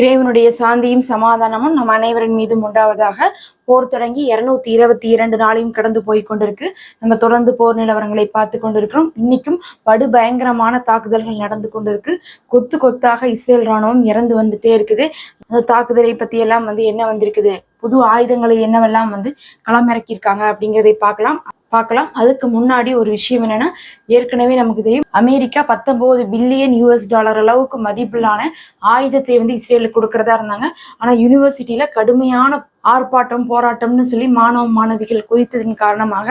இறைவனுடைய சாந்தியும் சமாதானமும் நம் அனைவரின் மீதும் உண்டாவதாக போர் தொடங்கி இருநூத்தி இருபத்தி இரண்டு நாளையும் கடந்து போய் கொண்டிருக்கு. நம்ம தொடர்ந்து போர் நிலவரங்களை பார்த்து கொண்டிருக்கிறோம். இன்னைக்கும் படு பயங்கரமான தாக்குதல்கள் நடந்து கொண்டிருக்கு. கொத்து கொத்தாக இஸ்ரேல் ராணுவம் இறந்து வந்துட்டே இருக்குது. அந்த தாக்குதலை பத்தி எல்லாம் வந்து என்ன வந்திருக்குது? புது ஆயுதங்களை என்னவெல்லாம் வந்து களமிறக்கியிருக்காங்க அப்படிங்கிறதை பார்க்கலாம். பார்க்கலாம். அதுக்கு முன்னாடி ஒரு விஷயம் என்னன்னா ஏற்கனவே நமக்கு தெரியும் அமெரிக்கா பத்தொன்பது பில்லியன் யூஎஸ் டாலர் அளவுக்கு மதிப்பிலான ஆயுதத்தை வந்து இஸ்ரேலுக்கு கொடுக்கறதா இருந்தாங்க. ஆனா யூனிவர்சிட்டியில கடுமையான ஆர்ப்பாட்டம் போராட்டம்னு சொல்லி மாணவ மாணவிகள் குதித்ததின் காரணமாக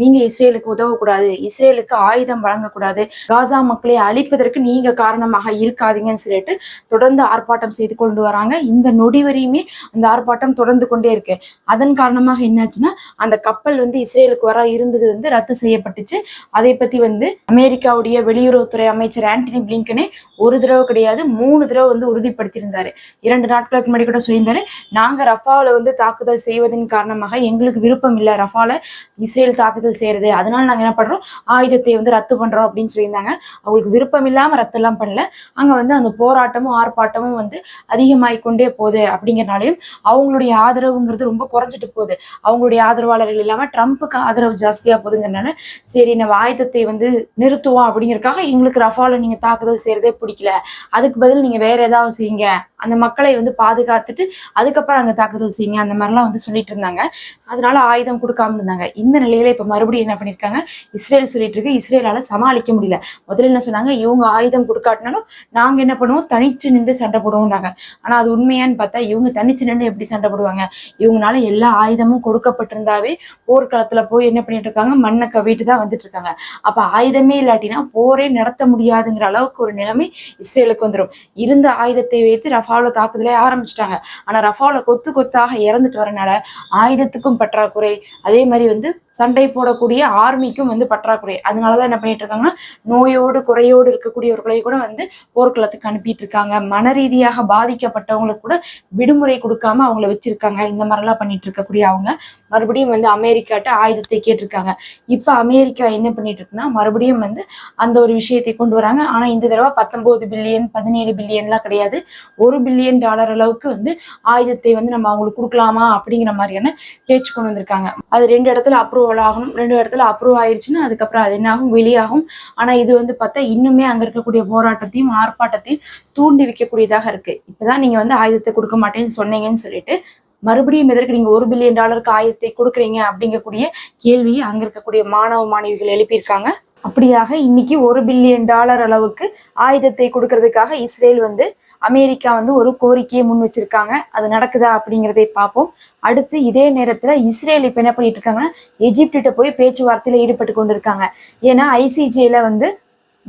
நீங்க இஸ்ரேலுக்கு உதவக்கூடாது. இஸ்ரேலுக்கு ஆயுதம் வழங்கக்கூடாது. காசா மக்களை அழிப்பதற்கு நீங்க காரணமாக இருக்காதீங்கன்னு சொல்லிட்டு தொடர்ந்து ஆர்ப்பாட்டம் செய்து கொண்டு வராங்க. இந்த நொடி வரையுமே அந்த ஆர்ப்பாட்டம் தொடர்ந்து கொண்டே இருக்கு. அதன் காரணமாக என்னாச்சுன்னா அந்த கப்பல் வந்து இஸ்ரேலுக்கு வர இருந்தது வந்து ரத்து செய்யப்பட்டுச்சு. அதை பத்தி வந்து அமெரிக்காவுடைய வெளியுறவுத்துறை அமைச்சர் ஆண்டனி பிளிங்கனே ஒரு தடவை கிடையாது மூணு தடவை வந்து உறுதிப்படுத்தியிருந்தாரு. இரண்டு நாட்களுக்கு முன்னாடி கூட சொல்லியிருந்தாரு நாங்க ரஃபாவில் வந்து தாக்குதல் செய்வதன் காரணமாக எங்களுக்கு விருப்பம் இல்லை ரஃபால இஸ்ரேல் தாக்குதல் செய்யறது. அதனால நாங்க என்ன பண்றோம்? ஆயுதத்தை வந்து ரத்து பண்றோம் அப்படின்னு சொல்லியிருந்தாங்க. அவங்களுக்கு விருப்பம் இல்லாம ரத்து எல்லாம் பண்ணல. அங்க வந்து அந்த போராட்டமும் ஆர்ப்பாட்டமும் வந்து அதிகமாகி போகுது அப்படிங்கிறனாலையும் அவங்களுடைய ஆதரவுங்கிறது ரொம்ப குறைஞ்சிட்டு போகுது. அவங்களுடைய ஆதரவாளர்கள் இல்லாம ட்ரம்ப்புக்கு ஆதரவு ஜாஸ்தியா போகுதுங்கிறனால சரி நம்ம ஆயுதத்தை வந்து நிறுத்துவோம் அப்படிங்கறக்காக எங்களுக்கு ரஃபால நீங்க தாக்குதல் செய்யறதே பிடிக்கல. அதுக்கு பதில் நீங்க வேற ஏதாவது செய்யுங்க. அந்த மக்களை வந்து பாதுகாத்துட்டு அதுக்கப்புறம் அங்க தாக்குதல் செய்யுங்க அந்த மாதிரிலாம் வந்து சொல்லிட்டு இருந்தாங்க. அதனால ஆயுதம் கொடுக்காம இருந்தாங்க. இந்த நிலையில இப்ப மறுபடியும் என்ன பண்ணிருக்காங்க? இஸ்ரேல் சொல்லிட்டு இருக்கு. இஸ்ரேலால சமாளிக்க முடியல. முதல்ல என்ன சொன்னாங்க? இவங்க ஆயுதம் கொடுக்காட்டினாலும் நாங்க என்ன பண்ணுவோம்? தனிச்சு நின்று சண்டை போடுவோம்னாங்க. ஆனா அது உண்மையான்னு பார்த்தா இவங்க தனிச்சு நின்று எப்படி சண்டை போடுவாங்க? இவங்களால எல்லா ஆயுதமும் கொடுக்கப்பட்டிருந்தாவே போர்க்களத்துல போய் என்ன பண்ணிட்டு இருக்காங்க? மண்ணை கவிட்டு தான் வந்துட்டு இருக்காங்க. அப்ப ஆயுதமே இல்லாட்டினா போரே நடத்த முடியாதுங்கிற அளவுக்கு ஒரு நிலைமை இஸ்ரேலுக்கு வந்துடும் இருந்த ஆயுதத்தை வைத்து ரஃப் ரஃபாவில் தாக்குதலே ஆரம்பிச்சிட்டாங்க. ஆனா ரஃபாவில் கொத்து கொத்தாக இறந்துட்டு வரனால ஆயுதத்துக்கும் பற்றாக்குறை அதே மாதிரி வந்து சண்டை போடக்கூடிய ஆர்மிக்கும் வந்து பற்றாக்குறை. அதனாலதான் என்ன பண்ணிட்டு இருக்காங்கன்னா நோயோடு குறையோடு இருக்கக்கூடியவர்களை கூட வந்து போர்க்களத்துக்கு அனுப்பிட்டு இருக்காங்க மன ரீதியாக பாதிக்கப்பட்டவங்களுக்கு கூட விடுமுறை கொடுக்காம அவங்கள வச்சிருக்காங்க. இந்த மாதிரிலாம் பண்ணிட்டு இருக்கக்கூடிய அவங்க மறுபடியும் வந்து அமெரிக்காட்ட ஆயுதத்தை கேட்டிருக்காங்க. இப்போ அமெரிக்கா என்ன பண்ணிட்டு இருக்குன்னா மறுபடியும் வந்து அந்த ஒரு விஷயத்தை கொண்டு வராங்க. ஆனால் இந்த தடவை பத்தொன்பது பில்லியன் பதினேழு பில்லியன்லாம் கிடையாது. ஒரு பில்லியன் டாலர் அளவுக்கு வந்து ஆயுதத்தை வந்து நம்ம அவங்களுக்கு கொடுக்கலாமா அப்படிங்கிற மாதிரியான பேச்சு கொண்டு வந்திருக்காங்க. அது ரெண்டு இடத்துல அப்ரூவல் ஆகணும். ரெண்டு இடத்துல அப்ரூவ் ஆயிடுச்சுன்னா அதுக்கப்புறம் அது என்னாகும்? வெளியாகும். ஆனால் இது வந்து பார்த்தா இன்னுமே அங்கே இருக்கக்கூடிய போராட்டத்தையும் ஆர்ப்பாட்டத்தையும் தூண்டி வைக்கக்கூடியதாக இருக்கு. இப்போதான் நீங்க வந்து ஆயுதத்தை கொடுக்க மாட்டேன்னு சொன்னீங்கன்னு சொல்லிட்டு மறுபடியும் எதற்கு நீங்க ஒரு பில்லியன் டாலருக்கு ஆயுதத்தை கொடுக்குறீங்க அப்படிங்கக்கூடிய கேள்வியை அங்க இருக்கக்கூடிய மாணவ மாணவிகள் எழுப்பியிருக்காங்க. அப்படியாக இன்னைக்கு ஒரு பில்லியன் டாலர் அளவுக்கு ஆயுதத்தை கொடுக்கறதுக்காக இஸ்ரேல் வந்து அமெரிக்கா வந்து ஒரு கோரிக்கையை முன் வச்சிருக்காங்க. அது நடக்குதா அப்படிங்கிறதை பார்ப்போம். அடுத்து இதே நேரத்துல இஸ்ரேல் இப்ப என்ன பண்ணிட்டு இருக்காங்கன்னா எஜிப்டிட்ட போய் பேச்சுவார்த்தையில ஈடுபட்டு கொண்டிருக்காங்க. ஏன்னா ஐசிஜேல வந்து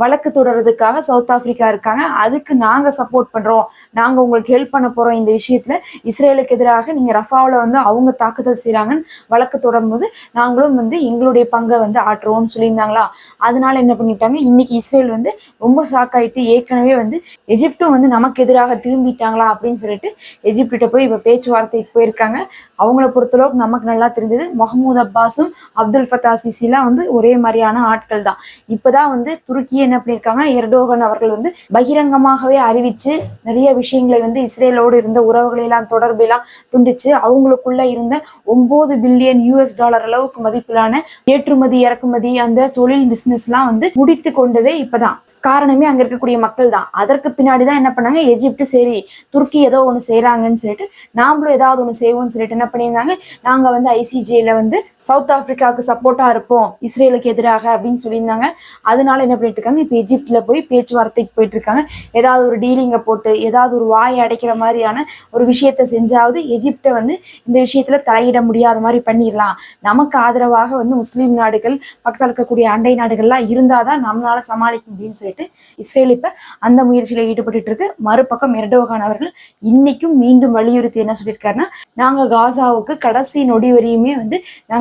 வழக்கு தொடர்றதுக்காக சவுத் ஆப்பிரிக்கா இருக்காங்க. அதுக்கு நாங்க சப்போர்ட் பண்றோம். நாங்க உங்களுக்கு ஹெல்ப் பண்ண போறோம் இந்த விஷயத்துல. இஸ்ரேலுக்கு எதிராக நீங்க ரஃபாவில் வந்து அவங்க தாக்குதல் செய்கிறாங்கன்னு வழக்கு தொடரும்போது நாங்களும் வந்து எங்களுடைய பங்கை வந்து ஆற்றுவோம்னு சொல்லியிருந்தாங்களா? அதனால என்ன பண்ணிட்டாங்க? இன்னைக்கு இஸ்ரேல் வந்து ரொம்ப ஷாக் ஆயிட்டு ஏற்கனவே வந்து எஜிப்டும் வந்து நமக்கு எதிராக திரும்பிட்டாங்களா அப்படின்னு சொல்லிட்டு எஜிப்டிட்ட போய் இப்போ பேச்சுவார்த்தைக்கு போயிருக்காங்க. அவங்கள பொறுத்தளவுக்கு நமக்கு நல்லா தெரிஞ்சது. மஹமூத் அப்பாஸும் அப்துல் ஃபத்தா சிசிலாம் வந்து ஒரே மாதிரியான ஆட்கள் தான் இப்போதான் வந்து துருக்கியை என்ன பண்ணியிருக்காங்கன்னா எர்டோகன் அவர்கள் வந்து பகிரங்கமாகவே அறிவிச்சு நிறைய விஷயங்களை வந்து இஸ்ரேலோடு இருந்த உறவுகளையெல்லாம் தொடர்பெல்லாம் துண்டிச்சு அவங்களுக்குள்ள இருந்த ஒன்பது பில்லியன் யூஎஸ் டாலர் அளவுக்கு மதிப்பிலான ஏற்றுமதி இறக்குமதி அந்த தொழில் பிசினஸ்லாம் வந்து முடித்து கொண்டதே இப்பதான். காரணமே அங்க இருக்கக்கூடிய மக்கள் தான். அதற்கு பின்னாடி தான் என்ன பண்ணாங்க? எஜிப்ட் சரி துருக்கி ஏதோ ஒன்று செய்யறாங்கன்னு சொல்லிட்டு நாமளும் ஏதாவது ஒன்று செய்வோம்னு சொல்லிட்டு என்ன பண்ணியிருந்தாங்க? நாங்க வந்து ஐசிஜேல வந்து சவுத் ஆப்பிரிக்காவுக்கு சப்போர்ட்டா இருப்போம் இஸ்ரேலுக்கு எதிராக அப்படின்னு சொல்லியிருந்தாங்க. அதனால என்ன பண்ணிட்டு இருக்காங்க? இப்போ எஜிப்ட்ல போய் பேச்சுவார்த்தைக்கு போயிட்டு இருக்காங்க. ஏதாவது ஒரு டீலிங்கை போட்டு ஏதாவது ஒரு வாயை அடைக்கிற மாதிரியான ஒரு விஷயத்த செஞ்சாவது எஜிப்டை வந்து இந்த விஷயத்துல தலையிட முடியாத மாதிரி பண்ணிடலாம். நமக்கு ஆதரவாக வந்து முஸ்லீம் நாடுகள் பக்கத்தில் இருக்கக்கூடிய அண்டை நாடுகள்லாம் இருந்தாதான் நம்மளால சமாளிக்க முடியும்னு சொல்லிட்டு இஸ்ரேல் இப்ப அந்த முயற்சியில ஈடுபட்டு இருக்கு. மறுபக்கம் எர்டோகான் அவர்கள் இன்னைக்கும் மீண்டும் வலியுறுத்தி என்ன சொல்லியிருக்காருன்னா நாங்க காசாவுக்கு கடைசி நொடி வரையுமே வந்து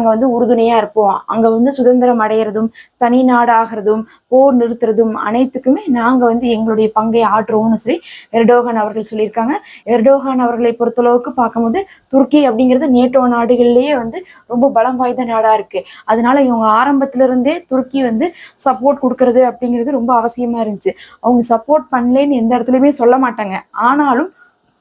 நாங்க வந்து உறுதுணையாக இருப்போம். அங்கே வந்து சுதந்திரம் அடையிறதும் தனி நாடாகிறதும் போர் நிறுத்துறதும் அனைத்துக்குமே நாங்கள் வந்து எங்களுடைய பங்கை ஆற்றுவோம்னு சொல்லி எர்டோகான் அவர்கள் சொல்லியிருக்காங்க. எர்டோகான் அவர்களை பொறுத்தளவுக்கு பார்க்கும்போது துருக்கி அப்படிங்கிறது நேட்டோ நாடுகள்லேயே வந்து ரொம்ப பலம் வாய்ந்த நாடாக இருக்குது அதனால இவங்க ஆரம்பத்திலிருந்தே துருக்கி வந்து சப்போர்ட் கொடுக்கறது அப்படிங்கிறது ரொம்ப அவசியமாக இருந்துச்சு. அவங்க சப்போர்ட் பண்ணலேன்னு எந்த இடத்துலையுமே சொல்ல மாட்டாங்க. ஆனாலும்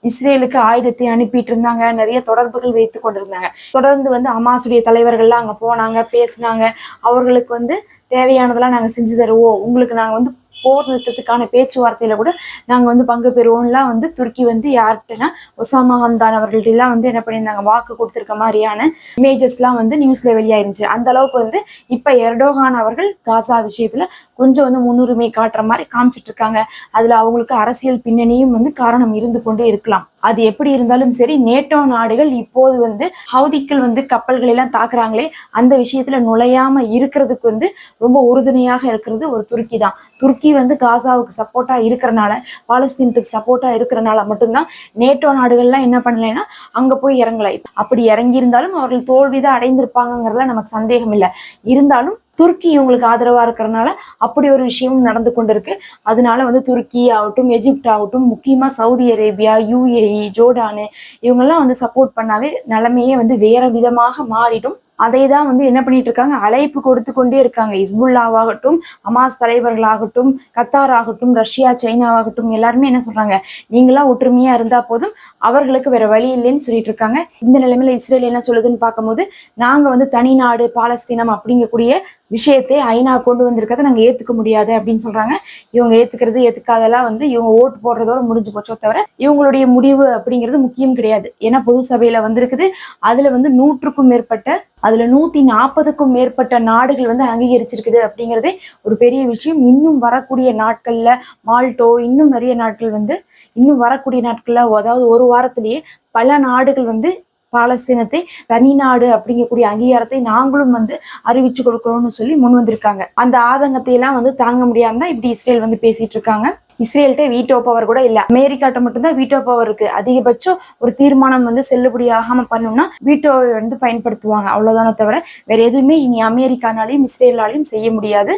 இஸ்ரேலுக்கு ஆயுதத்தை அனுப்பிட்டு இருந்தாங்க நிறைய தொடர்புகள் வைத்து கொண்டிருந்தாங்க. தொடர்ந்து வந்து அமாசுடைய தலைவர்கள்லாம் அங்க போனாங்க பேசினாங்க. அவர்களுக்கு வந்து தேவையானதெல்லாம் நாங்க செஞ்சு தருவோம். உங்களுக்கு நாங்க வந்து போர் நிறுத்தத்துக்கான பேச்சுவார்த்தையில கூட நாங்க வந்து பங்கு பெறுவோம்லாம் வந்து துருக்கி வந்து யார்கிட்டனா ஒசாமா ஹம்தான் அவர்கள்ட்டெல்லாம் வந்து என்ன பண்ணியிருந்தாங்க? வாக்கு கொடுத்துருக்க மாதிரியான இமேஜஸ்லாம் வந்து நியூஸ்ல வெளியாயிருந்துச்சு. அந்த அளவுக்கு வந்து இப்ப எர்டோகான் அவர்கள் காசா விஷயத்துல கொஞ்சம் வந்து முன்னுரிமை காட்டுற மாதிரி காமிச்சிட்டு இருக்காங்க. அதுல அவங்களுக்கு அரசியல் பின்னணியும் வந்து காரணம் இருந்து கொண்டே இருக்கலாம். அது எப்படி இருந்தாலும் சரி நேட்டோ நாடுகள் இப்போது வந்து ஹவுதிக்கள் வந்து கப்பல்கள் எல்லாம் தாக்குறாங்களே அந்த விஷயத்துல நுழையாம இருக்கிறதுக்கு வந்து ரொம்ப உறுதுணையாக இருக்கிறது ஒரு துருக்கி தான். துருக்கி வந்து காசாவுக்கு சப்போர்ட்டா இருக்கிறனால பாலஸ்தீனத்துக்கு சப்போர்ட்டா இருக்கிறனால மட்டும்தான் நேட்டோ நாடுகள்லாம் என்ன பண்ணலைன்னா அங்க போய் இறங்கலை. அப்படி இறங்கி இருந்தாலும் அவர்கள் தோல்விதான் அடைந்திருப்பாங்கிறதுல நமக்கு சந்தேகம் இல்லை இருந்தாலும் துருக்கி இவங்களுக்கு ஆதரவா இருக்கிறனால அப்படி ஒரு விஷயமும் நடந்து கொண்டிருக்கு. அதனால வந்து துருக்கி ஆகட்டும் எஜிப்ட் ஆகட்டும் முக்கியமா சவுதி அரேபியா யுஏஇ ஜோர்டானு இவங்கெல்லாம் வந்து சப்போர்ட் பண்ணாவே நிலைமையே வந்து வேற விதமாக மாறிடும் அதை தான் வந்து என்ன பண்ணிட்டு இருக்காங்க? அழைப்பு கொடுத்து கொண்டே இருக்காங்க. இஸ்புல்லாவாகட்டும் அமாஸ் தலைவர்களாகட்டும் கத்தார் ஆகட்டும் ரஷ்யா சைனாவாகட்டும் எல்லாருமே என்ன சொல்றாங்க? நீங்களா ஒற்றுமையா இருந்தா போதும் அவர்களுக்கு வேற வழி இல்லைன்னு சொல்லிட்டு இருக்காங்க. இந்த நிலைமையில இஸ்ரேல் என்ன சொல்லுதுன்னு பார்க்கும்போது நாங்க வந்து தனி நாடு பாலஸ்தீனம் அப்படிங்கக்கூடிய விஷயத்தை ஐநா கொண்டு வந்திருக்கிறத நாங்கள் ஏத்துக்க முடியாது அப்படின்னு சொல்றாங்க. இவங்க ஏத்துக்கிறது ஏத்துக்காதெல்லாம் வந்து இவங்க ஓட்டு போடுறதோட முடிஞ்சு போச்சோ தவிர இவங்களுடைய முடிவு அப்படிங்கிறது முக்கியம் கிடையாது. ஏன்னா பொது சபையில வந்திருக்குது. அதுல வந்து நூற்றுக்கும் மேற்பட்ட அதுல நூத்தி நாற்பதுக்கும் மேற்பட்ட நாடுகள் வந்து அங்கீகரிச்சிருக்குது அப்படிங்கிறதே ஒரு பெரிய விஷயம். இன்னும் வரக்கூடிய நாட்கள்ல மால்டோ இன்னும் நிறைய நாட்கள் வந்து இன்னும் வரக்கூடிய நாட்கள்ல அதாவது ஒரு வாரத்திலேயே பல நாடுகள் வந்து பாலஸ்தீனத்தை தனி நாடு அப்படிங்கக்கூடிய அங்கீகாரத்தை நாங்களும் வந்து அறிவிச்சு கொடுக்கணும்னு சொல்லி முன் வந்திருக்காங்க. அந்த ஆதங்கத்தை எல்லாம் வந்து தாங்க முடியாம தான் இப்படி இஸ்ரேல் வந்து பேசிட்டு இருக்காங்க. இஸ்ரேல்கிட்ட வீட்டோ பவர் கூட இல்ல. அமெரிக்காட்ட மட்டும்தான் வீட்டோ பவர் இருக்கு. அதிகபட்சம் ஒரு தீர்மானம் வந்து செல்லுபடி ஆகாம பண்ணோம்னா வீட்டோவை வந்து பயன்படுத்துவாங்க. அவ்வளவுதானே தவிர வேற எதுவுமே இனி அமெரிக்கானாலையும் இஸ்ரேலாலையும் செய்ய முடியாது.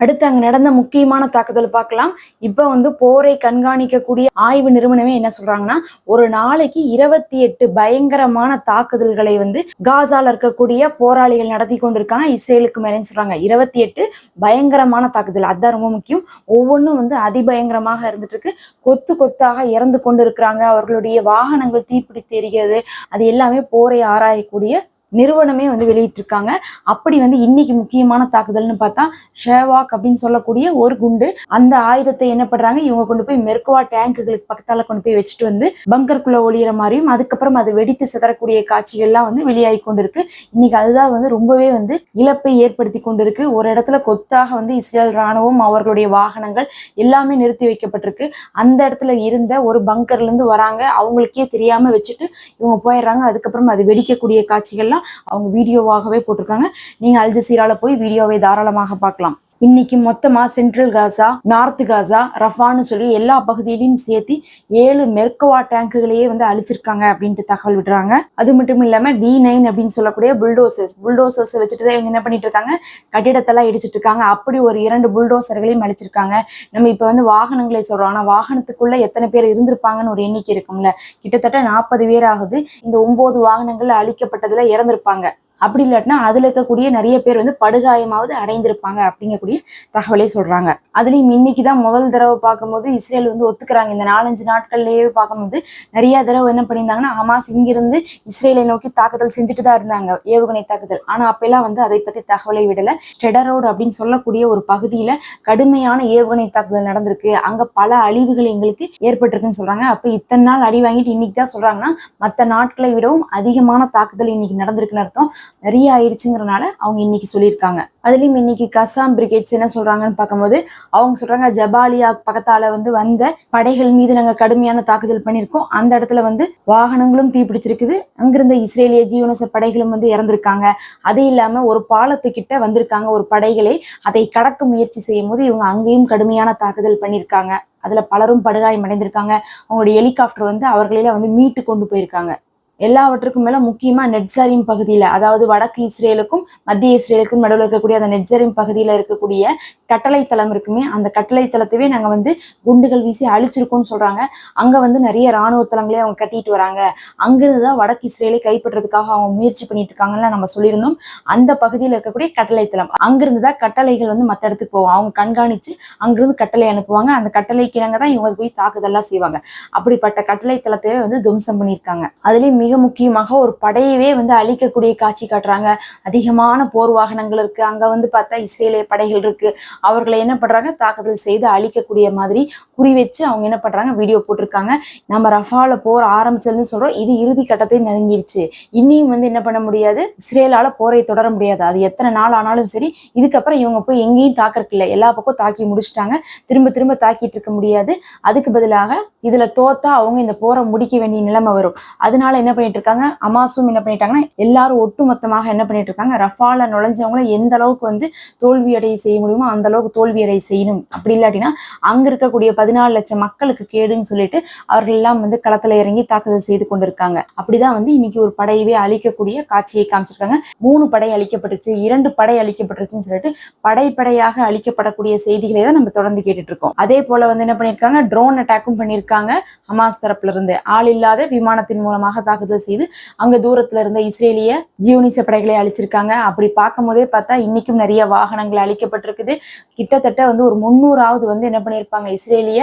அடுத்து அங்க நடந்த முக்கியமான தாக்குதல் பார்க்கலாம். இப்ப வந்து போரை கண்காணிக்கக்கூடிய ஆய்வு நிறுவனமே என்ன சொல்றாங்கன்னா ஒரு நாளைக்கு இருபத்தி எட்டு பயங்கரமான தாக்குதல்களை வந்து காசால இருக்கக்கூடிய போராளிகள் நடத்தி கொண்டிருக்காங்க. இஸ்ரேலுக்கு மேலேன்னு சொல்றாங்க. இருபத்தி எட்டு பயங்கரமான தாக்குதல். அதுதான் ரொம்ப முக்கியம். ஒவ்வொன்றும் வந்து அதிபயங்கரமாக இருந்துட்டு இருக்கு கொத்து கொத்தாக இறந்து கொண்டு இருக்கிறாங்க அவர்களுடைய வாகனங்கள் தீப்பிடித்து எரிகிறது. அது எல்லாமே போரை ஆராயக்கூடிய நிறுவனமே வந்து வெளியிட்டிருக்காங்க. அப்படி வந்து இன்னைக்கு முக்கியமான தாக்குதல்னு பார்த்தா ஷேவாக் அப்படின்னு சொல்லக்கூடிய ஒரு குண்டு. அந்த ஆயுதத்தை என்ன பண்றாங்க? இவங்க கொண்டு போய் மெர்குவா டேங்குகளுக்கு பக்கத்தால கொண்டு போய் வச்சுட்டு வந்து பங்கருக்குள்ள ஒளியிற மாதிரியும் அதுக்கப்புறம் அது வெடித்து சிதறக்கூடிய காட்சிகள்லாம் வந்து வெளியாகி கொண்டிருக்கு. இன்னைக்கு அதுதான் வந்து ரொம்பவே வந்து இழப்பை ஏற்படுத்தி கொண்டிருக்கு. ஒரு இடத்துல கொத்தாக வந்து இஸ்ரேல் ராணுவம் அவர்களுடைய வாகனங்கள் எல்லாமே நிறுத்தி வைக்கப்பட்டிருக்கு. அந்த இடத்துல இருந்த ஒரு பங்கர்ல இருந்து வராங்க. அவங்களுக்கே தெரியாம வச்சுட்டு இவங்க போயிடுறாங்க. அதுக்கப்புறம் அது வெடிக்கக்கூடிய காட்சிகள்லாம் அவங்க வீடியோவாகவே போட்டிருக்காங்க. நீங்க அல்ஜசீராவில் போய் வீடியோவை தாராளமாக பார்க்கலாம். இன்னைக்கு மொத்தமா சென்ட்ரல் காசா நார்த் காசா ரஃபான்னு சொல்லி எல்லா பகுதியிலையும் சேர்த்து ஏழு மெர்கவா டேங்குகளையே வந்து அழிச்சிருக்காங்க அப்படின்ட்டு தகவல் விடுறாங்க. அது மட்டும் இல்லாம டி நைன் அப்படின்னு சொல்லக்கூடிய புல்டோசர்ஸ் புல்டோசர்ஸ் வச்சுட்டு தான் இவங்க என்ன பண்ணிட்டு இருக்காங்க? கட்டிடத்தெல்லாம் இடிச்சிட்டு இருக்காங்க. அப்படி ஒரு இரண்டு புல்டோசர்களையும் அழிச்சிருக்காங்க. நம்ம இப்ப வந்து வாகனங்களை சொல்றோம். ஆனா வாகனத்துக்குள்ள எத்தனை பேர் இருந்திருப்பாங்கன்னு ஒரு எண்ணிக்கை இருக்கும்ல. கிட்டத்தட்ட நாற்பது பேர் ஆகுது. இந்த ஒன்பது வாகனங்கள் அழிக்கப்பட்டதுல இறந்திருப்பாங்க. அப்படி இல்லாட்டினா அதுல இருக்கக்கூடிய நிறைய பேர் வந்து படுகாயமாவது அடைந்திருப்பாங்க அப்படிங்கக்கூடிய தகவலே சொல்றாங்க. அதுலயும் இன்னைக்கு தான் முதல் தடவை பார்க்கும்போது இஸ்ரேல் வந்து ஒத்துக்கிறாங்க. இந்த நாலஞ்சு நாட்கள்லயே பார்க்கும்போது நிறைய தடவை என்ன பண்ணியிருந்தாங்கன்னா ஹமாஸ் இங்கிருந்து இஸ்ரேலை நோக்கி தாக்குதல் செஞ்சுட்டு தான் இருந்தாங்க. ஏவுகணை தாக்குதல். ஆனா அப்பெல்லாம் வந்து அதை பத்தி தகவலை விடல. ஸ்டெடரோடு அப்படின்னு சொல்லக்கூடிய ஒரு பகுதியில கடுமையான ஏவுகணை தாக்குதல் நடந்திருக்கு. அங்க பல அழிவுகள் எங்களுக்கு ஏற்பட்டிருக்குன்னு சொல்றாங்க. அப்ப இத்தனை நாள் அடி வாங்கிட்டு இன்னைக்கு தான் சொல்றாங்கன்னா மற்ற நாட்களை விடவும் அதிகமான தாக்குதல் இன்னைக்கு நடந்திருக்குன்னு அர்த்தம். நிறைய ஆயிடுச்சுங்கிறனால அவங்க இன்னைக்கு சொல்லியிருக்காங்க. அதுலயும் இன்னைக்கு கசாம் பிரிகேட்ஸ் என்ன சொல்றாங்கன்னு பார்க்கும்போது அவங்க சொல்றாங்க ஜபாலியா பக்கத்தால வந்து வந்த படைகள் மீது நாங்க கடுமையான தாக்குதல் பண்ணியிருக்கோம். அந்த இடத்துல வந்து வாகனங்களும் தீப்பிடிச்சிருக்குது அங்கிருந்த இஸ்ரேலிய ஜியோனச படைகளும் வந்து இறந்திருக்காங்க. அது இல்லாம ஒரு பாலத்துக்கிட்ட வந்திருக்காங்க ஒரு படைகளை. அதை கடக்க முயற்சி செய்யும் போது இவங்க அங்கேயும் கடுமையான தாக்குதல் பண்ணியிருக்காங்க. அதுல பலரும் படுகாயம் அடைந்திருக்காங்க அவங்களுடைய ஹெலிகாப்டர் வந்து அவர்களையில வந்து மீட்டு கொண்டு போயிருக்காங்க. எல்லாவற்றுக்கும் மேல முக்கியமா நெட்சரிம் பகுதியில அதாவது வடக்கு இஸ்ரேலுக்கும் மத்திய இஸ்ரேலுக்கும் நடுவில் இருக்கக்கூடிய அந்த நெட்சரிம் பகுதியில இருக்கக்கூடிய கட்டளை தளம் இருக்குமே அந்த கட்டளை தளத்தவே நாங்க வந்து குண்டுகள் வீசி அழிச்சிருக்கோம்னு சொல்றாங்க. அங்க வந்து நிறைய ராணுவ தளங்களே அவங்க கட்டிட்டு வராங்க. அங்கிருந்து தான் வடக்கு இஸ்ரேலை கைப்பற்றதுக்காக அவங்க முயற்சி பண்ணிட்டு இருக்காங்கன்னு நம்ம சொல்லியிருந்தோம். அந்த பகுதியில் இருக்கக்கூடிய கட்டளை தளம் அங்கிருந்து தான் கட்டளைகள் வந்து மற்ற இடத்துக்கு போவோம் அவங்க கண்காணிச்சு அங்கிருந்து கட்டளை அனுப்புவாங்க. அந்த கட்டளைக்கு இணங்க தான் இவங்க போய் தாக்குதல்லாம் செய்வாங்க. அப்படிப்பட்ட கட்டளை தளத்தையே வந்து துவம்சம் பண்ணியிருக்காங்க. அதுலயும் மிக முக்கியமாக ஒரு படையவே வந்து அழிக்கக்கூடிய காட்சி காட்டுறாங்க. அதிகமான போர் வாகனங்கள் இருக்கு. அங்க வந்து பார்த்தா இஸ்ரேலிய படைகள் இருக்கு. அவர்களை என்ன பண்றாங்க? தாக்குதல் செய்து அழிக்கக்கூடிய மாதிரி குறி வச்சு அவங்க என்ன பண்றாங்க? வீடியோ போட்டிருக்காங்க. நம்ம ரஃபால போர் ஆரம்பிச்சதுன்னு சொல்றோம். இது இறுதி கட்டத்தை நெருங்கிருச்சு. இன்னியும் வந்து என்ன பண்ண முடியாது? இஸ்ரேலால போரை தொடர முடியாது. அது எத்தனை நாள் ஆனாலும் சரி இதுக்கப்புறம் இவங்க போய் எங்கேயும் தாக்கறதுக்கு இல்லை. எல்லா பக்கம் தாக்கி முடிச்சிட்டாங்க. திரும்ப திரும்ப தாக்கிட்டு இருக்க முடியாது. அதுக்கு பதிலாக இதுல தோத்தா அவங்க இந்த போரை முடிக்க வேண்டிய நிலைமை வரும். அதனால என்ன பண்ணிட்டு இருக்காங்க அமாசும் என்ன பண்ணிட்டாங்கன்னா எல்லாரும் ஒட்டுமொத்தமாக என்ன பண்ணிட்டு இருக்காங்க ரஃபால நுழைஞ்சவங்கள எந்த அளவுக்கு வந்து தோல்வி அடைய செய்ய முடியுமோ அந்த அளவுக்கு தோல்வி அடைய செய்யணும். அப்படி இல்லாட்டினா அங்க இருக்கக்கூடிய பதினாலு லட்சம் மக்களுக்கு கேடுன்னு சொல்லிட்டு அவர்கள் எல்லாம் வந்து களத்துல இறங்கி தாக்குதல் செய்து கொண்டிருக்காங்க. அப்படிதான் வந்து இன்னைக்கு ஒரு படையவே அழிக்கக்கூடிய காட்சியை காமிச்சிருக்காங்க. மூணு படை அழிக்கப்பட்டுச்சு இரண்டு படை அழிக்கப்பட்டுச்சுன்னு சொல்லிட்டு படைப்படையாக அழிக்கப்படக்கூடிய செய்திகளை தான் நம்ம தொடர்ந்து கேட்டுட்டு இருக்கோம் அதே போல வந்து என்ன பண்ணிருக்காங்க ட்ரோன் அட்டாக்கும் பண்ணிருக்காங்க. ஹமாஸ் தரப்புல இருந்து ஆள் இல்லாத விமானத்தின் மூலமாக தாக்குதல் செய்து அங்க தூரத்துல இருந்த இஸ்ரேலிய ஜியோனிச படைகளை அழிச்சிருக்காங்க. அப்படி பார்க்கும் போதே பார்த்தா இன்னைக்கும் நிறைய வாகனங்கள் அழிக்கப்பட்டிருக்குது. கிட்டத்தட்ட வந்து ஒரு முன்னூறாவது வந்து என்ன பண்ணியிருப்பாங்க? இஸ்ரேலிய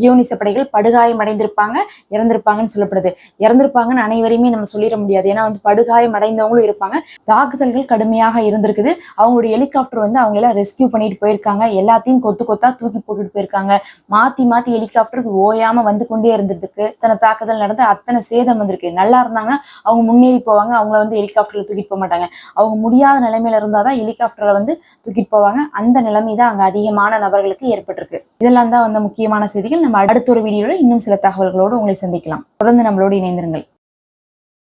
ஜியோனிச படைகள் படுகாயம் அடைந்திருப்பாங்க இறந்திருப்பாங்கன்னு சொல்லப்படுது. இறந்திருப்பாங்கன்னு அனைவரையுமே நம்ம சொல்லிட முடியாது. ஏன்னா வந்து படுகாயம் அடைந்தவங்களும் இருப்பாங்க. தாக்குதல்கள் கடுமையாக இருந்திருக்குது. அவங்களுடைய ஹெலிகாப்டர் வந்து அவங்க எல்லாம் ரெஸ்கியூ பண்ணிட்டு போயிருக்காங்க. எல்லாத்தையும் கொத்து கொத்தா தூக்கி போட்டுட்டு போயிருக்காங்க. மாத்தி மாத்தி ஹெலிகாப்டருக்கு ஓயாம வந்து கொண்டே இருந்திருக்கு. தன தாக்குதல் நடந்து அத்தனை சேதம் வந்திருக்கு. நல்லா இருந்தாங்கன்னா அவங்க முன்னேறி போவாங்க. அவங்கள வந்து ஹெலிகாப்டர்ல தூக்கிட்டு போக மாட்டாங்க. அவங்க முடியாத நிலைமையில இருந்தாதான் ஹெலிகாப்டர்ல வந்து தூக்கிட்டு போவாங்க. அந்த நிலைமை தான் அங்க அதிகமான நபர்களுக்கு ஏற்பட்டிருக்கு. இதெல்லாம் தான் வந்து முக்கியமான செய்திகள். நம்ம அடுத்த ஒரு வீடியோவில் இன்னும் சில தகவல்களோடு உங்களை சந்திக்கலாம். தொடர்ந்து நம்மளோடு இணைந்திருங்கள்.